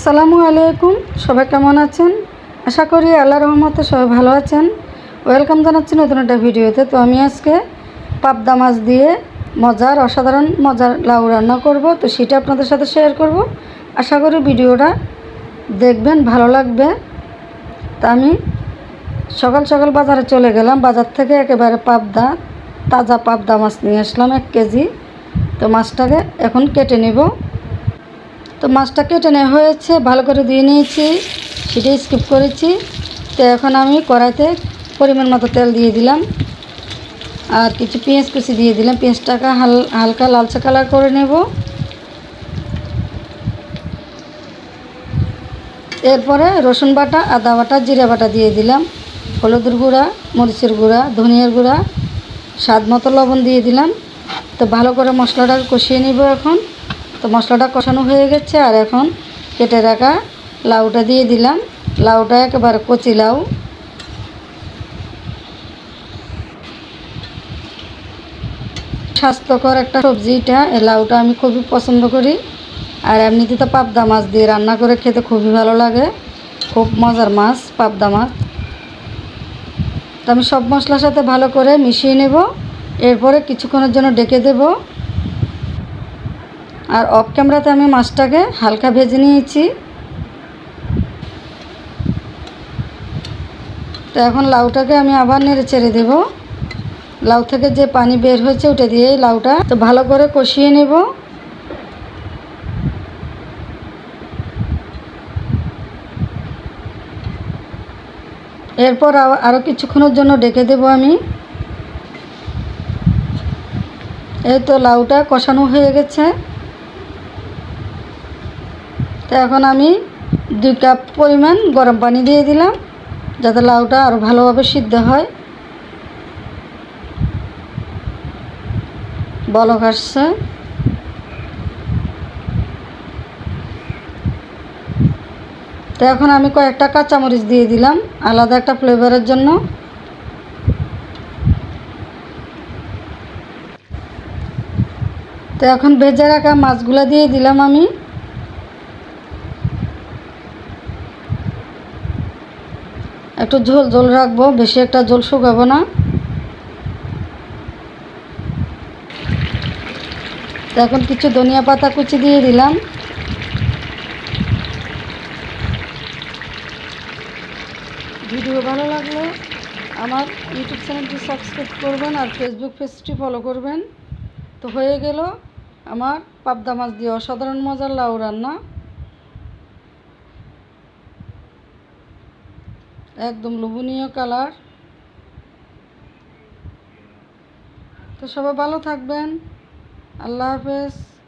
আসসালামু আলাইকুম। সবাই কেমন আছেন? আশা করি আল্লাহ রহমতে সবাই ভালো আছেন। ওয়েলকাম জানাচ্ছি নতুন একটা ভিডিওতে। তো আমি আজকে পাবদা মাছ দিয়ে মজার, অসাধারণ মজার লাউ রান্না করব। তো সেটা আপনাদের সাথে শেয়ার করব। আশা করি ভিডিওটা দেখবেন, ভালো লাগবে। তা আমি সকাল সকাল বাজারে চলে গেলাম। বাজার থেকে একেবারে পাবদা, তাজা পাবদা মাছ নিয়ে আসলাম এক কেজি। তো মাছটাকে এখন কেটে নেব। তো মাছটা কেটে নেওয়া হয়েছে, ভালো করে দিয়ে নিয়েছি, সেটাই স্কিপ করেছি। তো এখন আমি কড়াইতে পরিমাণ মতো তেল দিয়ে দিলাম। আর কিছু পেঁয়াজ কুচি দিয়ে দিলাম। পেঁয়াজটাকে হাল, হালকা লালচে কালার করে নেব। এরপরে রসুন বাটা, আদা বাটা, জিরা বাটা দিয়ে দিলাম। হলুদের গুঁড়া, মরিচের গুঁড়া, ধনিয়ার গুঁড়া, স্বাদ মতো লবণ দিয়ে দিলাম। তো ভালো করে মশলাটা কষিয়ে নিব এখন। তো মশলাটা কষানো হয়ে গেছে আর এখন কেটে রাখা লাউটা দিয়ে দিলাম। লাউটা একেবারে কচি লাউ। স্বাস্থ্যকর একটা সবজি এটা। লাউটা আমি খুবই পছন্দ করি। আর এমনিতে তো পাবদা মাছ দিয়ে রান্না করে খেতে খুবই ভালো লাগে। খুব মজার মাছ, পাবদা মাছ। তো আমি সব মশলার সাথে ভালো করে মিশিয়ে নেব। এরপরে কিছুক্ষণের জন্য ডেকে দেব। আর অফ ক্যামেরাতে আমি মাছটাকে হালকা ভেজে নিয়েছি। তো এখন লাউটাকে আমি আবার নেড়ে চেড়ে দেবো। লাউ থেকে যে পানি বের হয়েছে ওটা দিয়ে লাউটা তো ভালো করে কষিয়ে নেব। এরপর আরও কিছুক্ষণের জন্য ডেকে দেব আমি। এই তো লাউটা কষানো হয়ে গেছে। তো এখন আমি দুই কাপ পরিমাণ গরম পানি দিয়ে দিলাম, যাতে লাউটা আরও ভালোভাবে সিদ্ধ হয়। বলক আসছে। তো এখন আমি কয়েকটা কাঁচামরিচ দিয়ে দিলাম, আলাদা একটা ফ্লেভারের জন্য। তো এখন ভেজে রাখা মাছগুলো দিয়ে দিলাম আমি। একটু ঝোল ঝোল রাখব, বেশি একটা ঝোল শুকাবো না। এখন কিছু ধনিয়া পাতা কুচি দিয়ে দিলাম। ভিডিও ভালো লাগলে আমার ইউটিউব চ্যানেলটি সাবস্ক্রাইব করবেন আর ফেসবুক পেজটি ফলো করবেন। তো হয়ে গেল আমার পাবদা মাছ দিয়ে অসাধারণ মজার লাউ রান্না। একদম লোভনীয় কালার। তো সবাই ভালো থাকবেন। আল্লাহ হাফেজ।